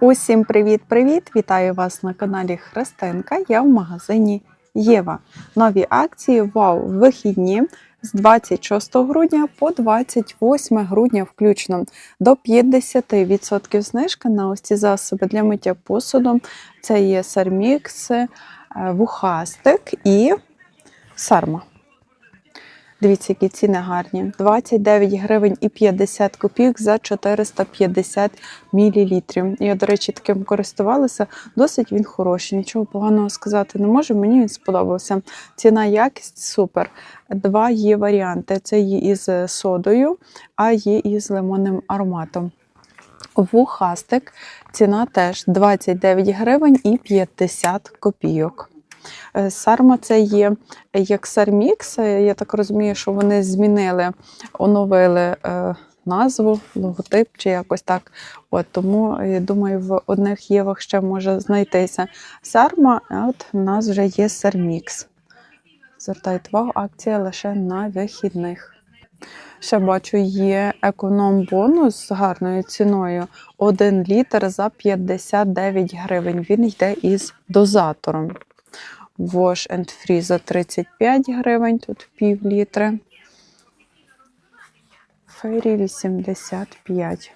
Усім привіт-привіт! Вітаю вас на каналі Христинка. Я в магазині Єва. Нові акції Вау! Вихідні з 26 грудня по 28 грудня включно до 50% знижка на ось ці засоби для миття посуду. Це є Сармікс, е, вухастик і сарма. Дивіться, які ціни гарні. 29 гривень і 50 копійок за 450 мл. Я, до речі, таким користувалася. Досить він хороший. Нічого поганого сказати не можу. Мені він сподобався. Ціна якість супер. Два є варіанти: це є із содою, а є із лимонним ароматом. Вухастик. Ціна теж 29 гривень і 50 копійок. Е, Сарма це є як Сармікс. Е, Я так розумію, що вони змінили, оновили е, назву, логотип чи якось так. От, тому я думаю, в одних євах ще може знайтися Сарма, а от в нас вже є Сармікс. Звертайте увагу, акція лише на вихідних. Ще бачу, є економ-бонус з гарною ціною 1 літр за 59 гривень. Він йде із дозатором. Wash and Free за 35 гривень, тут пів літри. Фейрі 85.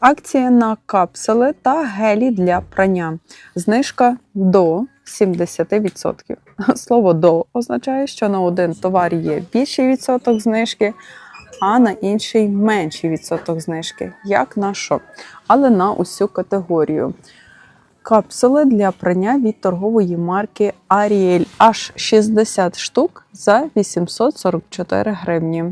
Акція на капсули та гелі для прання. Знижка до 70%. Слово до означає, що на один товар є більший відсоток знижки, а на інший менший відсоток знижки, як на що. Але на усю категорію. Капсули для прання від торгової марки Ariel аж 60 штук за 844 гривні.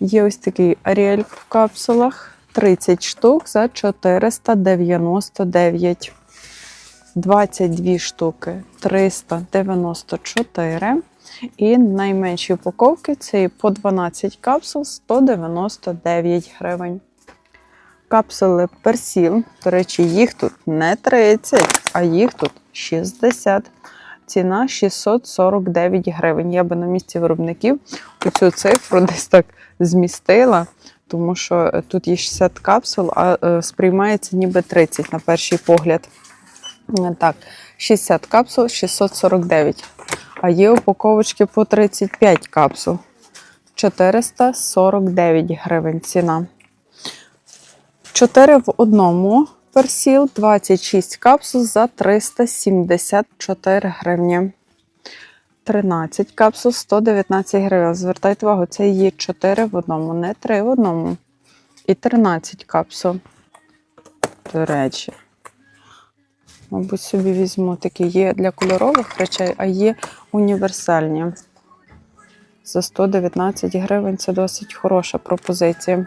Є ось такий Ariel в капсулах 30 штук за 499. 22 штуки 394. І найменші упаковки це по 12 капсул 199 гривень. Капсули персіл. До речі, їх тут не 30, а їх тут 60. Ціна 649 гривень. Я би на місці виробників цю цифру десь так змістила, тому що тут є 60 капсул, а е, сприймається ніби 30 на перший погляд. Е, Так, 60 капсул 649. А є упаковочки по 35 капсул. 449 гривень ціна. 4 в одному персіл, 26 капсул за 374 гривні. 13 капсул 119 гривень. Звертайте увагу, це є 4 в одному, не 3 в одному. І 13 капсул. До речі. Мабуть, собі візьму такі є для кольорових речей, а є універсальні. За 119 гривень це досить хороша пропозиція.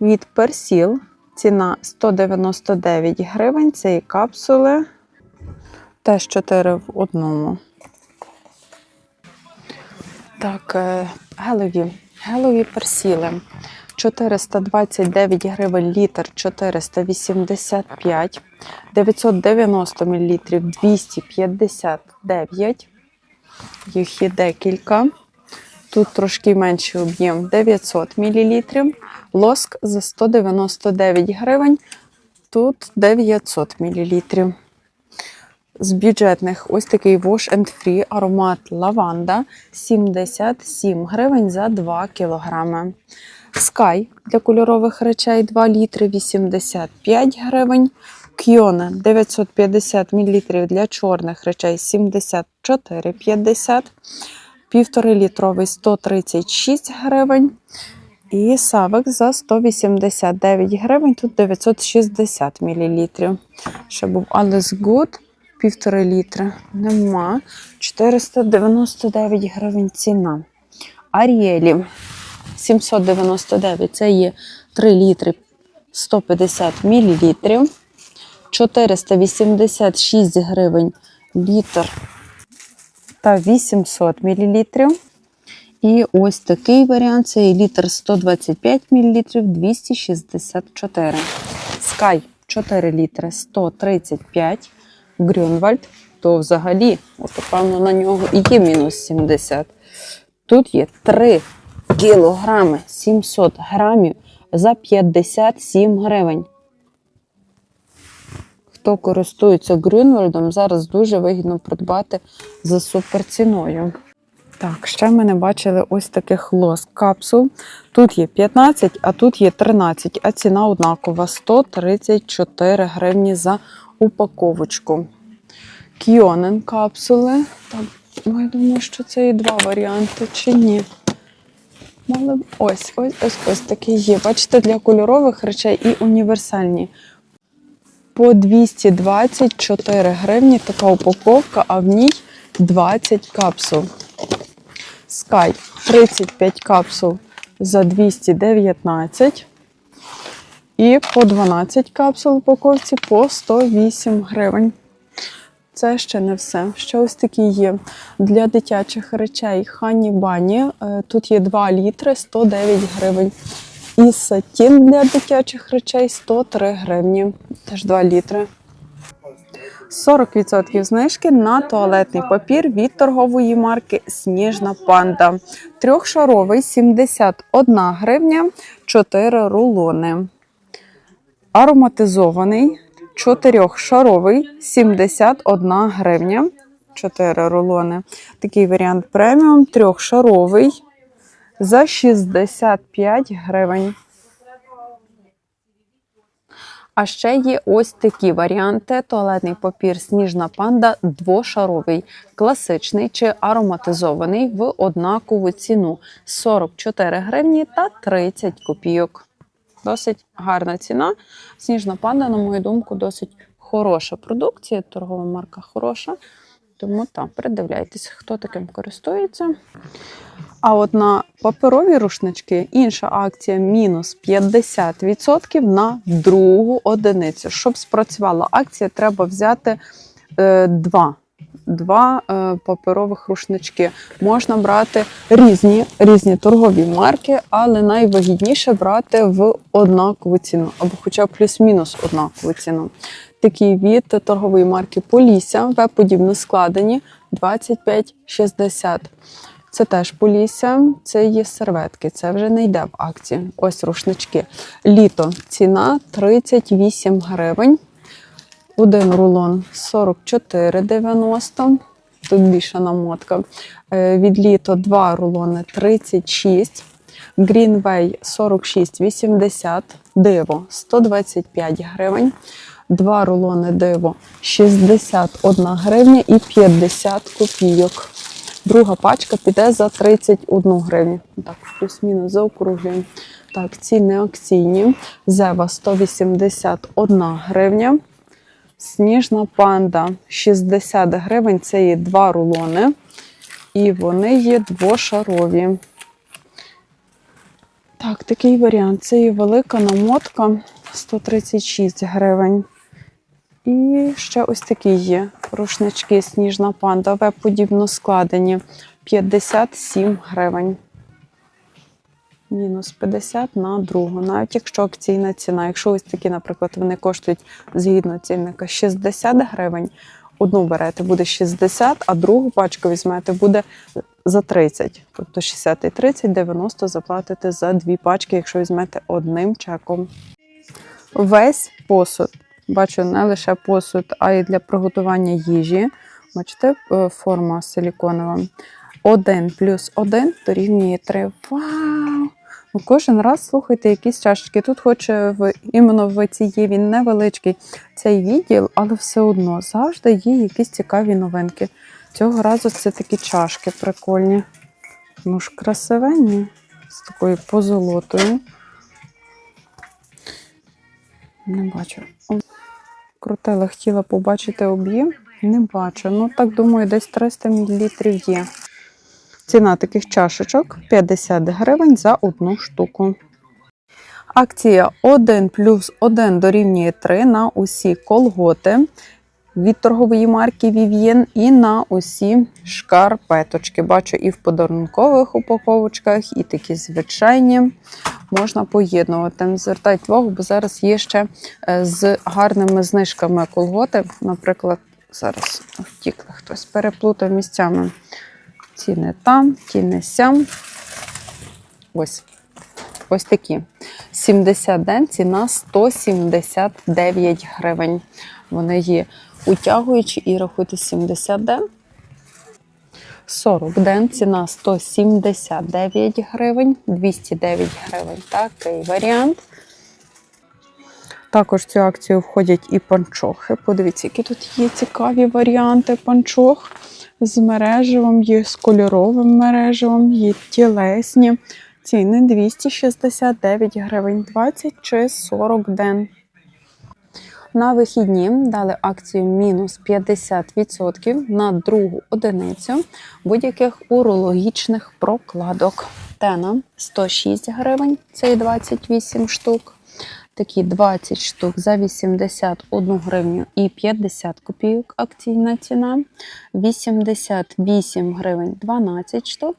Від персіл ціна 199 гривень. Це і капсули. Теж 4 в одному. Так, е, гелові. Гелові персіли. 429 гривень літр 485, 990 мл 259. Їх є декілька. Тут трошки менший об'єм 900 мл. Лоск за 199 гривень. Тут 900 мл. З бюджетних ось такий Wash and Free аромат лаванда 77 гривень за 2 кг. Sky для кольорових речей 2 літри 85 гривень. Кьона 950 мл для чорних речей 74,50 гривень. 1,5-літровий 136 гривень. І савик за 189 гривень, тут 960 мл. Ще був Alice Good, 1,5 літра. Нема. 499 гривень ціна. Аріелі 799 це є 3 літри 150 мл. 486 гривень літр та 800 мл. І ось такий варіант це літр 125 мл 264. Sky 4 літри 135. Грюнвальд, то взагалі, от, певно, на нього і є мінус 70. Тут є 3 кілограми 700 грамів за 57 гривень. Хто користується Грюнвальдом, зараз дуже вигідно придбати за суперціною. Так, ще ми не бачили ось таких лос капсул. Тут є 15, а тут є 13, а ціна однакова 134 гривні за упаковочку. Кіонен капсули. Так, ну, я думаю, що це є два варіанти, чи ні. Мали ось, ось, ось, ось такі є. Бачите, для кольорових речей і універсальні. По 224 гривні така упаковка, а в ній 20 капсул. Sky 35 капсул за 219. І по 12 капсул упаковці по 108 гривень. Це ще не все. Ще ось такі є для дитячих речей Хані Бані. Е, Тут є 2 літри 109 гривень. І сатін для дитячих речей 103 гривні. Теж 2 літри. 40% знижки на туалетний папір від торгової марки Сніжна панда. Трьохшаровий 71 гривня, 4 рулони. Ароматизований чотирьохшаровий 71 гривня, 4 рулони. Такий варіант преміум, трьохшаровий за 65 гривень. А ще є ось такі варіанти: туалетний папір Сніжна панда двошаровий, класичний чи ароматизований в однакову ціну 44 гривні та 30 копійок. Досить гарна ціна. Сніжна панда, на мою думку, досить хороша продукція, торгова марка хороша. Тому так, придивляйтесь, хто таким користується. А от на паперові рушнички інша акція мінус 50% на другу одиницю. Щоб спрацювала акція, треба взяти е, два. Два е, паперових рушнички. Можна брати різні, різні торгові марки, але найвигідніше брати в однакову ціну, або хоча б плюс-мінус однакову ціну. Такі від торгової марки Полісся, веб-подібно складені 25,60. Це теж Полісся, це є серветки, це вже не йде в акції. Ось рушнички. Літо ціна 38 гривень. Один рулон 44,90. Тут більша намотка. Е, Від літо два рулони 36. Greenway 46,80. Диво 125 гривень. Два рулони диво 61 гривня і 50 копійок. Друга пачка піде за 31 гривню. Так, плюс-мінус заокруглюємо. Так, ціни акційні. Зева 181 гривня. Сніжна панда 60 гривень. Це є два рулони. І вони є двошарові. Так, такий варіант. Це є велика намотка 136 гривень. І ще ось такі є рушнички Сніжна панда, веб-подібно складені 57 гривень. Мінус 50 на другу, навіть якщо акційна ціна. Якщо ось такі, наприклад, вони коштують згідно цінника 60 гривень, одну берете буде 60, а другу пачку візьмете буде за 30. Тобто 60 і 30, 90 заплатите за дві пачки, якщо візьмете одним чеком. Весь посуд. Бачу не лише посуд, а й для приготування їжі. Бачите, е, форма силіконова. 1 плюс 1 дорівнює 3. Вау! Ну, кожен раз слухайте якісь чашечки. Тут, хоч е, в іменно в ці є він невеличкий цей відділ, але все одно завжди є якісь цікаві новинки. Цього разу це такі чашки прикольні. Ну ж, красивенні, з такою позолотою. Не бачу. Крутила, хотіла побачити об'єм. Не бачу. Ну, так думаю, десь 300 мл є. Ціна таких чашечок 50 гривень за одну штуку. Акція 1 плюс 1 дорівнює 3 на усі колготи від торгової марки Vivien і на усі шкарпеточки. Бачу і в подарункових упаковочках, і такі звичайні. Можна поєднувати. Звертайте увагу, бо зараз є ще е, з гарними знижками колготи. Наприклад, зараз втікли хтось, переплутав місцями. Ці не там, ті не сям. Ось. Ось такі. 70 ден, ціна 179 гривень. Вони є утягуючі і рахуйте 70 ден. 40 ден, ціна 179 гривень, 209 гривень. Такий варіант. Також в цю акцію входять і панчохи. Подивіться, які тут є цікаві варіанти панчох з мережевим, є з кольоровим мережевим, є тілесні. Ціни 269 гривень, 20 чи 40 ден. На вихідні дали акцію мінус 50% на другу одиницю будь-яких урологічних прокладок. Тена 106 гривень, це і 28 штук. Такі 20 штук за 81 гривню і 50 копійок акційна ціна. 88 гривень 12 штук.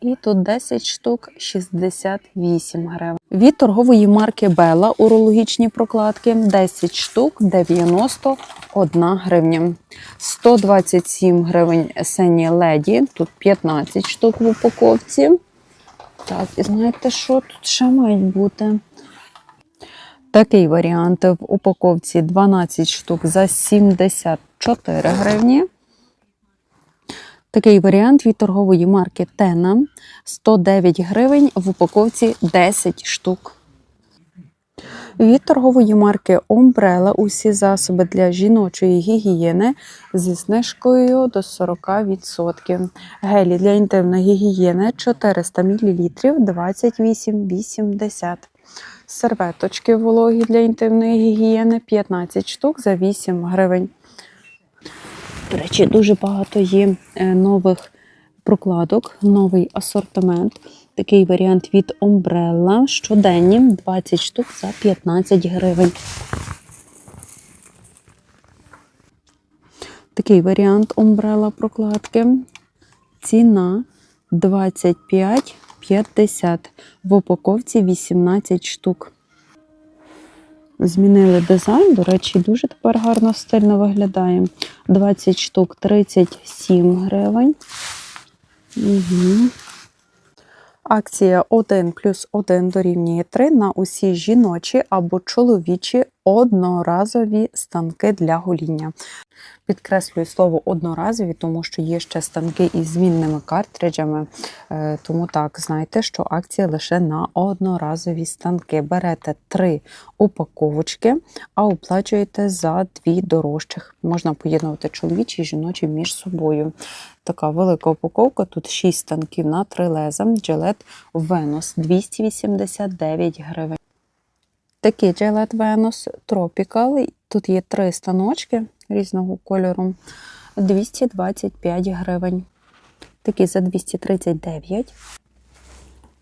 І тут 10 штук 68 гривень. Від торгової марки Бела урологічні прокладки 10 штук 91 гривня. 127 гривень Сені Леді, тут 15 штук в упаковці. Так, і знаєте, що тут ще мають бути? Такий варіант в упаковці 12 штук за 74 гривні. Такий варіант від торгової марки Тена 109 гривень в упаковці 10 штук. Від торгової марки Umbrella усі засоби для жіночої гігієни зі знижкою до 40%. Гелі для інтимної гігієни 400 мл 28,80. Серветочки вологі для інтимної гігієни 15 штук за 8 гривень. До речі, дуже багато є е, нових прокладок, новий асортимент. Такий варіант від Umbrella. Щоденні 20 штук за 15 гривень. Такий варіант Umbrella прокладки. Ціна 25,50. В упаковці 18 штук. Змінили дизайн, до речі, дуже тепер гарно стильно виглядає. 20 штук 37 гривень. Угу. Акція 1 плюс 1 дорівнює 3 на усі жіночі або чоловічі одноразові станки для гоління. Підкреслюю слово одноразові, тому що є ще станки із змінними картриджами. Е, Тому так, знайте, що акція лише на одноразові станки. Берете три упаковочки, а оплачуєте за дві дорожчих. Можна поєднувати чоловічі і жіночі між собою. Така велика упаковка. Тут 6 станків на три леза. Gillette Venus 289 гривень. Такий Gillette Venus Tropical. Тут є три станочки різного кольору. 225 гривень. Такий за 239.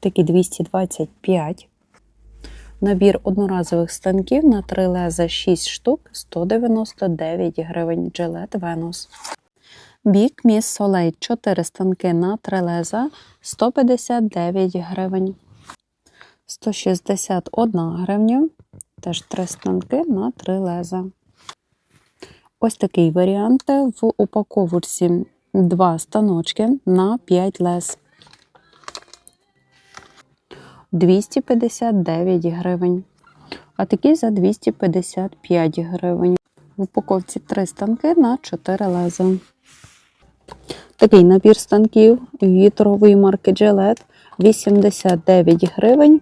Такий 225. Набір одноразових станків на три леза 6 штук 199 гривень. Gillette Venus. Бік Міс Soleil 4 станки на три леза 159 гривень. 161 гривня. Теж три станки на три леза. Ось такий варіант в упаковці два станочки на 5 лез. 259 гривень. А такі за 255 гривень. В упаковці три станки на 4 леза. Такий набір станків від марки Gillette 89 гривень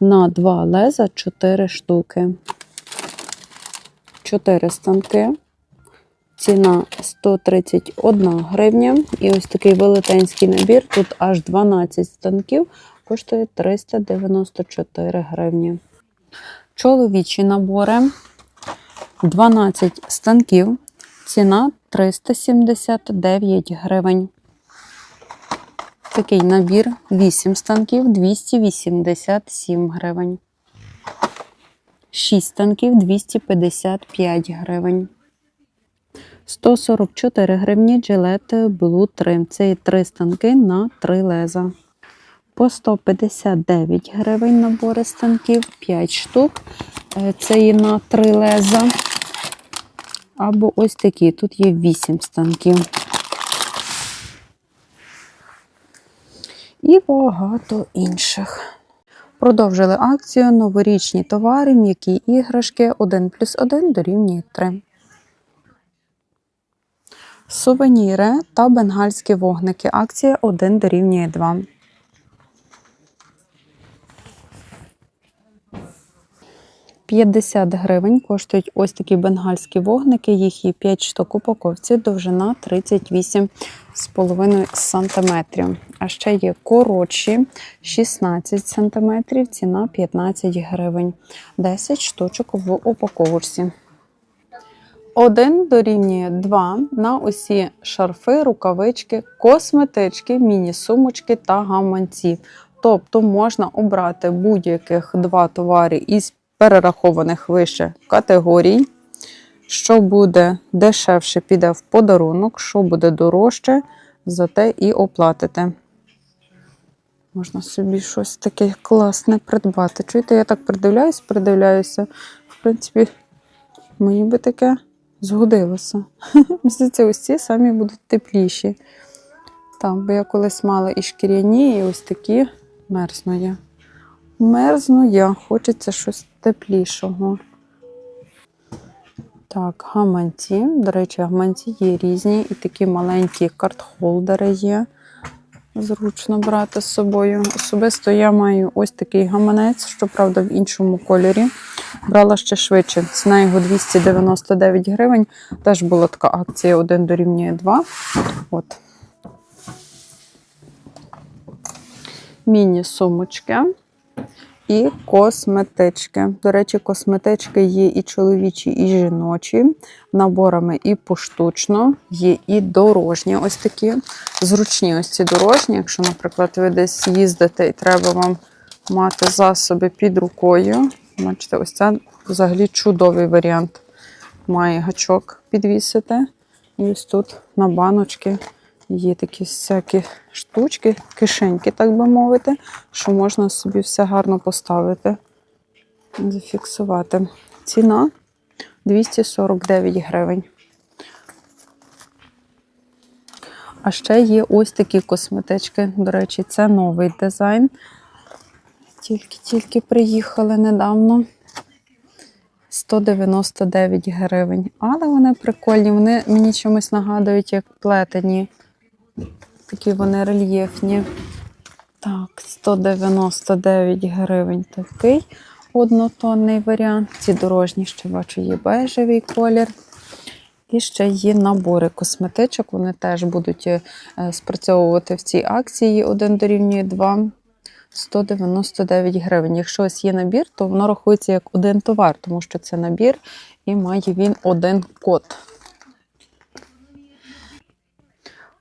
на 2 леза 4 штуки. 4 станки. Ціна 131 гривня. І ось такий велетенський набір. Тут аж 12 станків, коштує 394 гривні. Чоловічі набори 12 станків. Ціна 379 гривень. Такий набір 8 станків 287 гривень. 6 станків 255 гривень. 144 гривні Gillette Blue Trim. Це є 3 станки на 3 леза. По 159 гривень набори станків 5 штук. Е, Це є на 3 леза. Або ось такі. Тут є 8 станків. І багато інших. Продовжили акцію новорічні товари, м'які іграшки 1 плюс 1 дорівнює 3. Сувеніри та бенгальські вогники. Акція 1 дорівнює 2. П'ятдесят гривень коштують ось такі бенгальські вогники. Їх є 5 штук упаковці, довжина 38,5 см. А ще є коротші 16 см, ціна 15 гривень. 10 штучок в упаковці. 1 дорівнює 2 на усі шарфи, рукавички, косметички, міні-сумочки та гаманці. Тобто можна обрати будь-яких два товари із перерахованих вище категорій. Що буде дешевше, піде в подарунок, що буде дорожче, зате і оплатите. Можна собі щось таке класне придбати. Чуєте, я так придивляюсь, придивляюся. В принципі, мені би таке згодилося. Здається, ось ці самі будуть тепліші. Так, бо я колись мала і шкіряні, і ось такі мерзну я. Мерзну я, хочеться щось теплішого. Так, гаманці. До речі, гаманці є різні, і такі маленькі картхолдери є. Зручно брати з собою. Особисто я маю ось такий гаманець, щоправда, в іншому кольорі. Брала ще швидше. Ціна його 299 гривень. Теж була така акція 1 дорівнює 2. От. Міні-сумочки і косметички. До речі, косметички є і чоловічі, і жіночі. Наборами і поштучно, є і дорожні. Ось такі зручні ось ці дорожні. Якщо, наприклад, ви десь їздите і треба вам мати засоби під рукою. Бачите, ось це взагалі чудовий варіант. Має гачок підвісити. І ось тут на баночки є такі всякі штучки, кишеньки, так би мовити, що можна собі все гарно поставити, зафіксувати. Ціна 249 гривень. А ще є ось такі косметички. До речі, це новий дизайн. Тільки-тільки приїхали недавно. 199 гривень. Але вони прикольні, вони мені чомусь нагадують, як плетені. Такі вони рельєфні. Так, 199 гривень такий однотонний варіант. Ці дорожні ще бачу, є бежевий колір. І ще є набори косметичок. Вони теж будуть е, спрацьовувати в цій акції 1 дорівнює 2. 199 гривень. Якщо ось є набір, то воно рахується як один товар, тому що це набір і має він один код.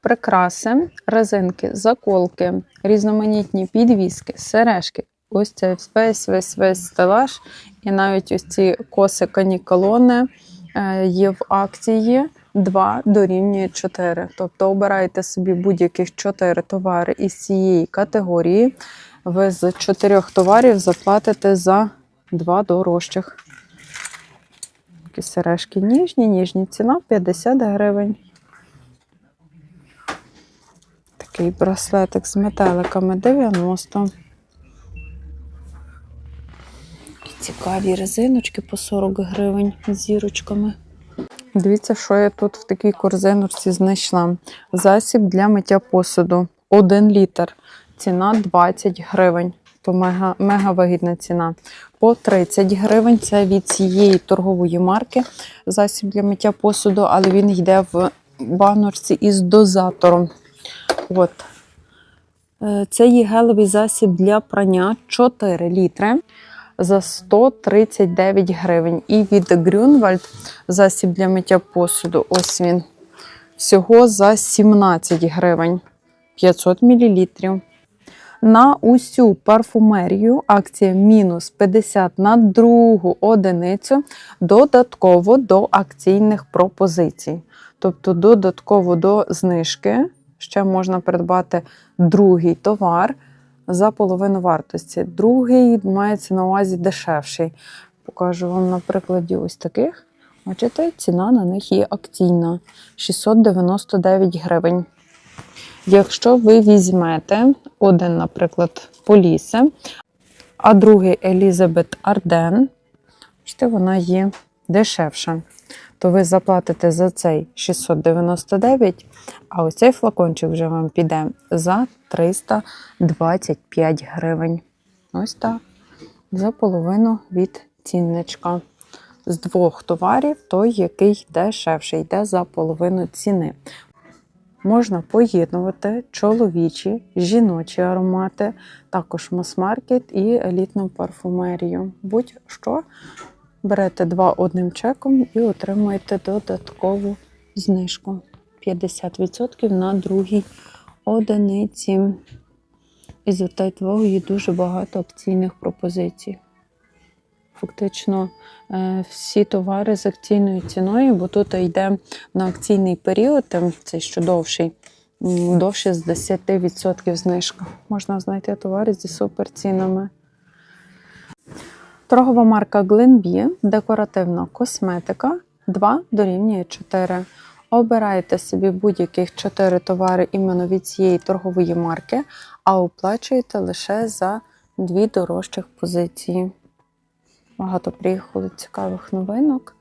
Прикраси, резинки, заколки, різноманітні підвіски, сережки. Ось це весь весь весь стелаж. І навіть ось ці коси каніколони е, є в акції 2 дорівнює 4. Тобто обирайте собі будь-яких 4 товари із цієї категорії. Ви з 4 товарів заплатите за 2 дорожчих. Такі сережки ніжні, ніжні ціна 50 гривень. Такий браслетик з метеликами 90. Такі цікаві резиночки по 40 гривень з зірочками. Дивіться, що я тут в такій корзиночці знайшла. Засіб для миття посуду 1 літр. Ціна 20 гривень. То мега, мега вигідна ціна. По 30 гривень це від цієї торгової марки засіб для миття посуду, але він йде в баночці із дозатором. От. Е, Це є гелевий засіб для прання 4 літри за 139 гривень. І від Grünwald засіб для миття посуду. Ось він. Всього за 17 гривень 500 мл. На усю парфумерію акція мінус 50 на другу одиницю додатково до акційних пропозицій. Тобто, додатково до знижки ще можна придбати другий товар за половину вартості. Другий мається на увазі дешевший. Покажу вам на прикладі ось таких. Бачите, ціна на них є акційна 699 гривень. Якщо ви візьмете один, наприклад, полісе, А другий Елізабет Арден. Бачите, вона є дешевша. То ви заплатите за цей 699, а ось цей флакончик вже вам піде за 325 гривень. Ось так. За половину від цінничка. З двох товарів той, який дешевший, йде за половину ціни. Можна поєднувати чоловічі, жіночі аромати, також мас-маркет і елітну парфумерію. Будь-що берете два одним чеком і отримуєте додаткову знижку 50% на другій одиниці. І звертайте увагу, є дуже багато акційних пропозицій. Фактично е, всі товари з акційною ціною, бо тут йде на акційний період, цей що довший, довше з 10% знижка. Можна знайти товари зі суперцінами. Торгова марка Glenbee, декоративна косметика 2 дорівнює 4. Обирайте собі будь-яких 4 товари іменно від цієї торгової марки, а оплачуєте лише за дві дорожчих позиції. Багато приїхало цікавих новинок,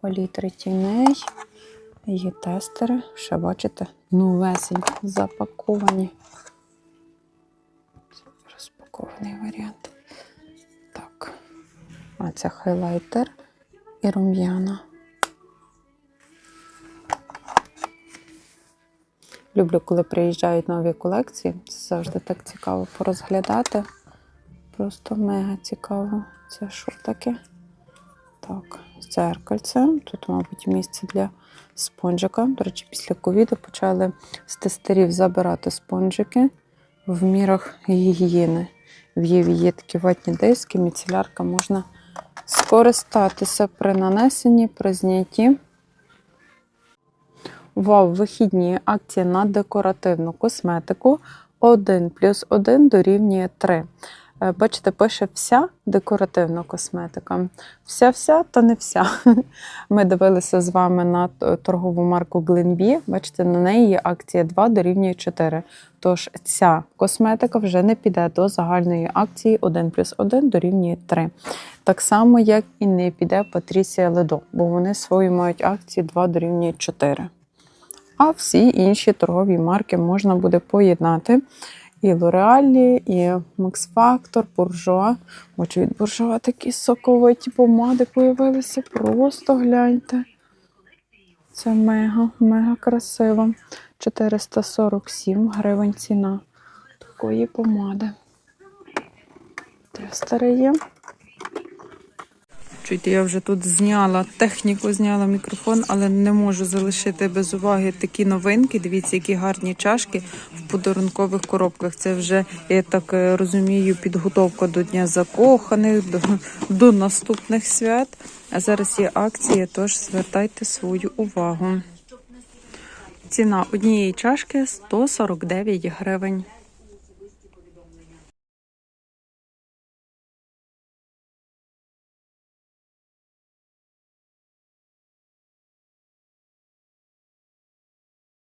палітри тіней, є тестери. Ще бачите, новесенькі, запаковані. Розпакований варіант. А це хайлайтер і рум'яна. Люблю, коли приїжджають нові колекції. Це завжди так цікаво порозглядати. Просто мега цікаво. Це що таке? Так, з дзеркальцем. Тут, мабуть, місце для спонжика. До речі, після ковіду почали з тестерів забирати спонжики в мірах гігієни. В Єві є такі ватні диски, міцелярка можна скористатися при нанесенні, при знятті. Вау, вихідні акції на декоративну косметику 1 плюс 1 дорівнює 3. Е, Бачите, пише вся декоративна косметика. Вся-вся, то не вся. Ми дивилися з вами на торгову марку Glenbee. Бачите, на неї є акція 2 дорівнює 4. Тож ця косметика вже не піде до загальної акції 1 плюс 1 дорівнює 3. Так само, як і не піде Патрісія Ледо, бо вони свої мають акції 2 дорівнює 4. А всі інші торгові марки можна буде поєднати. І Лореалі, і Max Factor, Буржуа. Хочу від буржуа такі соковиті помади появилися. Просто гляньте. Це мега, мега красиво. 447 гривень ціна такої помади. Тестери є. Чуйте, я вже тут зняла техніку, зняла мікрофон, але не можу залишити без уваги такі новинки. Дивіться, які гарні чашки в подарункових коробках. Це вже, я так е, розумію, підготовка до Дня закоханих, до, до наступних свят. А зараз є акція, тож звертайте свою увагу. Ціна однієї чашки 149 гривень.